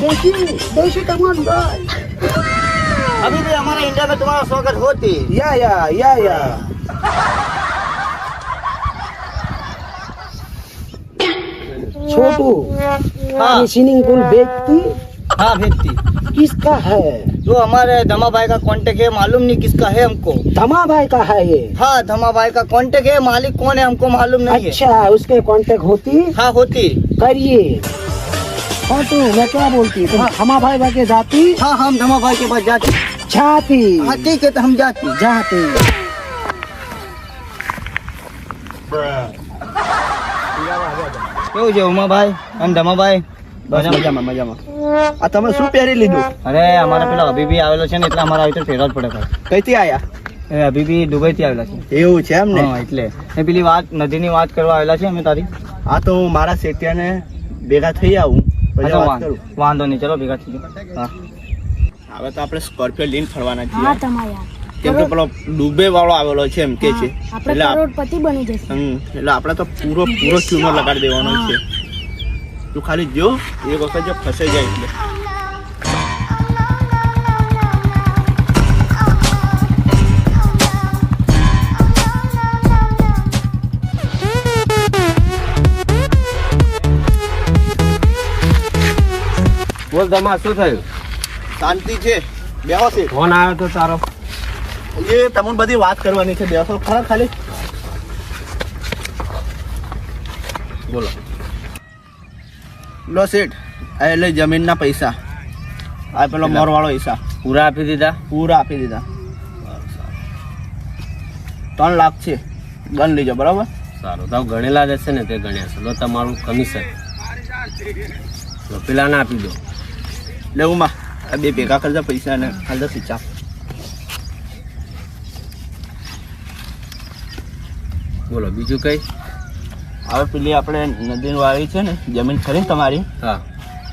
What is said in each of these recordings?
देशी देशी कमान भाई अभी भी हमारे इंडिया में तुम्हारा स्वागत होती या या या या छोटू हाँ। ये स्विमिंग पूल बेचती हाँ भेजती किसका है? जो हमारे धमा भाई का कांटेक्ट है मालूम नहीं किसका है हमको। धमा भाई का है ये? हाँ धमा भाई का कांटेक्ट है मालिक कौन है हमको मालूम नहीं है। अच्छा उसके कांटेक्ट होती? हाँ होती। करिए। छोटू मैं क्या बोलती? हूँ तुम धमा भाई भाई के जाती? हाँ हम धमा भाई के पास जाती। जाती। हाँ ठीक है तो हम जाती। जाती। કેવું છે ઉમાભાઈ? અને ધમાભાઈ? મજામાં મજામાં. આ તમે શું પહેરી લીધું? અરે અમારા પેલા અભિભી આવેલો છે ને એટલે અમારા આવી તો ફેરવા જ પડે ભાઈ. કઈથી આયા? એ અભિભી દુબઈ થી આવેલા છે. એવું છે એમ ને એટલે. એ પેલી વાત નદીની વાત કરવા આવેલા છે અમે તારી. આ તો હું મારા શેઠિયાને ભેગા થઈ આવું વાંધો વાંધો નહીં ચલો ભેગા થઈ જાઓ. હા. હવે તો આપણે સ્કોર્પિયો લઈને ફરવાના હા છીએ તમારા કેમ કે પેલો ડૂબે વાળો આવેલો છે એમ કે છે. એટલે કરોડપતિ બની જશે. હમ, એટલે આપણે તો પૂરો પૂરો ચૂનો લગાડી દેવાનો છે. તું ખાલી જો એક વખત જો ફસાઈ જાય એટલે. બોલ તમાર શું થયું? શાંતિ છે. બેહો છે. ફોન આવ્યો તો તારો. એ તમને બધી વાત કરવાની છે બેસો. ખરા ખાલી? બોલો. લો સેઠ આ એટલે જમીનના પૈસા. આ પેલો મોરવાળો હિસ્સા પૂરા આપી દીધા? પૂરા આપી દીધા. ત્રણ લાખ છે. ગણ લીજો બરાબર? સારું. તો ગણેલા જશે ને તે ગણ્યા છે. લો તમારું કમિશન પેલાને આપી દો. લેવું માં. આ બે ભેગા કરતા પૈસા ને ખાલી દસ બોલો બીજું કઈ? હવે પેલી આપણે નદી વાળી છે ને જમીન ખરી તમારી? હા.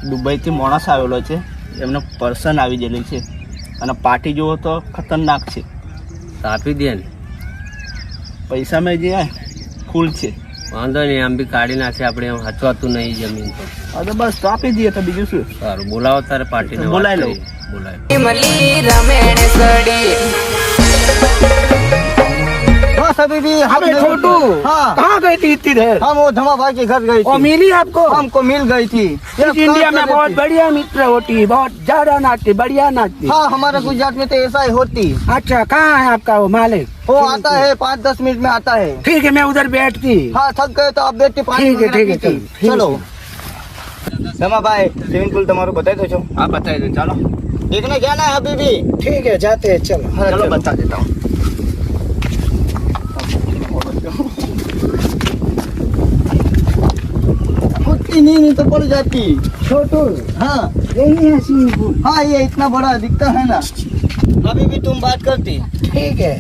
દુબઈથી માણસ આવેલો છે એમને પર્સન આવી ગયેલી છે. અને પાર્ટી જુઓ તો ખતરનાક છે. આપી દે ને. પૈસા મેં જે ફૂલ છે. વાંધો નહીં આમ બી કાઢી નાખે આપણે એમ હચવાતું નહીં જમીન તો. હવે તો બસ તો આપી દઈએ તો બીજું શું? સારું બોલાવો તારે પાર્ટીને બોલાવી લઉં. બોલાવી. आशा भी हम छोटू हाँ। कहाँ गई थी इतनी देर? हम वो धमा भाई के घर गई थी। मिली आपको? हमको मिल गई थी। इंडिया में बहुत बढ़िया मित्र होती बहुत ज़्यादा नाचती बढ़िया नाचती हाँ हमारे गुजरात में तो ऐसा ही होती। अच्छा कहाँ है आपका वो मालिक? वो आता है पाँच दस मिनट में आता है। ठीक है मैं उधर बैठती। हाँ थक गए तो आप बैठते ठीक है ठीक है चलो। धमा भाई स्विमिंग पूल तुम्हारे बताए दो तो आप बताए दो चलो। देखने जाना है अभी भी? ठीक है जाते हैं चलो हाँ, चलो। बता देता हूँ। खुदती नहीं नहीं तो पड़ जाती छोटू हाँ यही है स्विमिंग पूल हाँ ये इतना बड़ा दिखता है ना अभी भी तुम बात करती ठीक है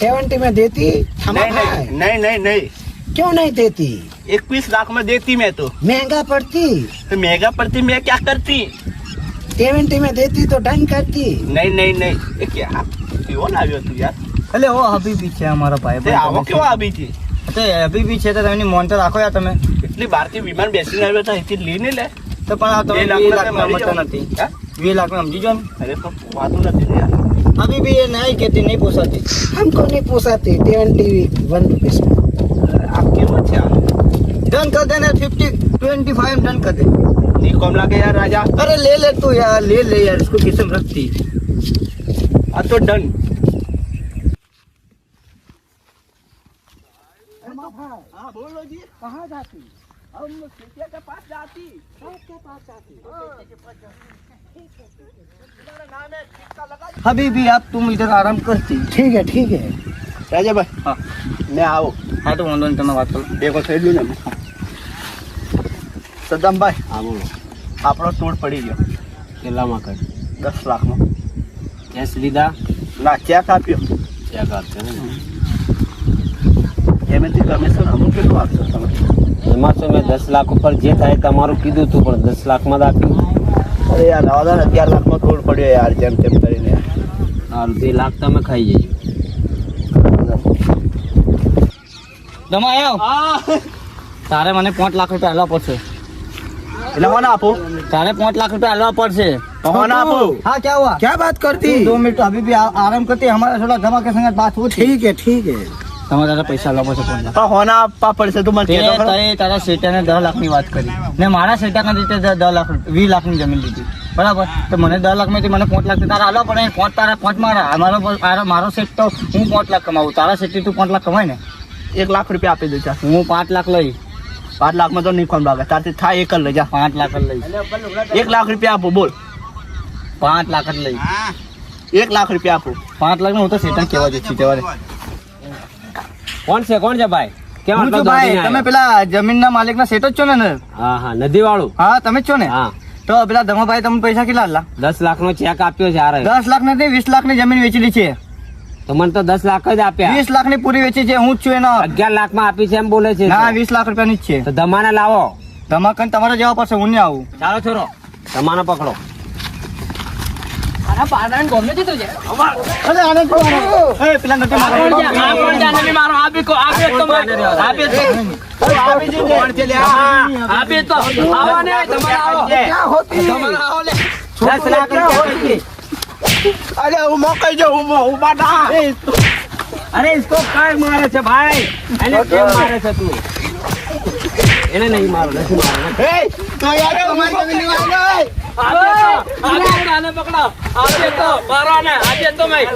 सेवेंटी में देती हम नहीं खाए। नहीं नहीं नहीं नहीं क्यों नहीं देती इक्कीस लाख में देती मैं तो महंगा पड़ती तो मेगा प्रति मैं क्या करती सेवेंटी में देती तो डन करती નહીં નહીં નહીં એ ક્યાં કેવો લાવ્યો તું યાર એટલે ઓ હબીબી છે અમારો ભાઈ તે આવો કેવો આવી છે તે હબીબી છે તો એની મોનતો રાખો યાર તમે એટલી બહારથી વિમાન બેસીને આવ્યો તો અહીંથી લઈને લે તો પણ આ તમે બે બે લાખમાં લાખ તે માં મળી મતલબ જાવ. નથી હા? બે લાખ માં સમજી જો ને અરે તો વાતું નથી ને યાર હબીબી એ નહીં કહેતી નહીં પોસાતી हमको नहीं पोसाती सेवेंटी वन रुपीज આ કેવો છે આ डन कर देना फिफ्टी ट्वेंटी फाइव डन कर दे ની કોમ લાગે યાર રાજા अरे ले ले तू यार ले ले यार इसको किस्म रखती આ તો ડન हाँ बोलो जी कहाँ जाती हम सीटिया के पास जाती के पास जाती तुम्हारा नाम है किसका लगा हबीबी आप तुम इधर आराम करती ठीक है ठीक है राजा भाई हाँ मैं आओ हाँ तो वांधो नहीं તમે વાત કરો देखो થઈ ગયું ને સદામભાઈ હા બોલો આપણો ટૂર પડી ગયો કેટલામાં કર દસ લાખમાં કેશ લીધા ના ચેક આપ્યો ચેક આપશે ને જમીનથી કમિશન અમુક કેટલું આપશો તમે એમાં શું મેં દસ લાખ ઉપર જે થાય તમારું કીધું હતું પણ દસ લાખમાં જ આપ્યું અરે યાર નવા દસ અગિયાર લાખમાં તોડ પડ્યો યાર જેમ તેમ કરીને સારું બે લાખ તમે ખાઈ જજો તમે આવો તારે મને પાંચ લાખ રૂપિયા હાલવા પડશે એટલે કોને આપો તારે પાંચ લાખ રૂપિયા હાલવા પડશે કોને આપો हाँ क्या हुआ क्या बात करती दो मिनट अभी भी आ- आराम करते हैं, हमारा थोड़ा धमा के संग बात हुई थी ठीक है ठीक है તમારે તારા પૈસા હાલવા છે પણ હોના આપવા પડશે તું મને કહેતો ખરો? તે તારા શેઠાને દસ લાખની વાત કરી. ને મારા શેઠાના રીતે દ- દસ લાખ રૂપિયા- વીસ લાખની જમીન લીધી. બરાબર? તો મને 10 લાખમાંથી મને પાંચ લાખ તારા આલો પડે 5 તારા 5 મારા. આ મારો શેઠ તો હું પાંચ લાખ કમાવું. તારા શેઠથી તું પાંચ લાખ કમાય ને? એક લાખ રૂપિયા આપી દઉં ચાલ હું પાંચ લાખ લઈ. પાંચ લાખમાં તો નહીં કોણ ભાગે. તારથી થાય એક જ લઈ જા. પાંચ લાખ જ લઈ. એક લાખ રૂપિયા આપો બોલ. પાંચ લાખ જ લઈ. એક લાખ રૂપિયા આપો. પાંચ લાખ હું તો સેટા કહેવા જઈ છું દે. કોણ છે? કોણ છે ભાઈ? કેમ આટલો ભાઈ દોડીને તમે આવ્યો? પેલા જમીનના માલિકના શેઠ જ છો ને ને? હા હા નદી વાળું હા તમે જ છો ને? હા. તો પેલા ધમાભાઈ તમને પૈસા કેટલા આલા દસ લાખ નો ચેક આપ્યો છે આરે દસ લાખ નથી વીસ લાખની જમીન વેચેલી છે. તો મને તો દસ લાખ જ આપ્યા. વીસ લાખની પૂરી વેચી છે હું જ છું એનો. અગિયાર લાખમાં આપી છે એમ બોલે છે ના વીસ લાખ રૂપિયાની જ છે. તો ધમાને લાવો. ધમાકન તમારે જવા પડશે હું નહીં આવું. ચાલો છોરો દમાને પકડો. આના પાડાન ગોમે દીધો છે. અરે આને તો એ પેલા નટે મારો આ પણ જાને મે મારો હું મોકઈ જો હું હું અરે ઇસકો મારે છે ભાઈ. કેમ મારે છે તું? એને નહીં મારો નથી મારો. એ, તો યાર તમારી જમીન લેવા આવ્યો, એ. આને પકડો. આને તો મારો આને આજે તો મેં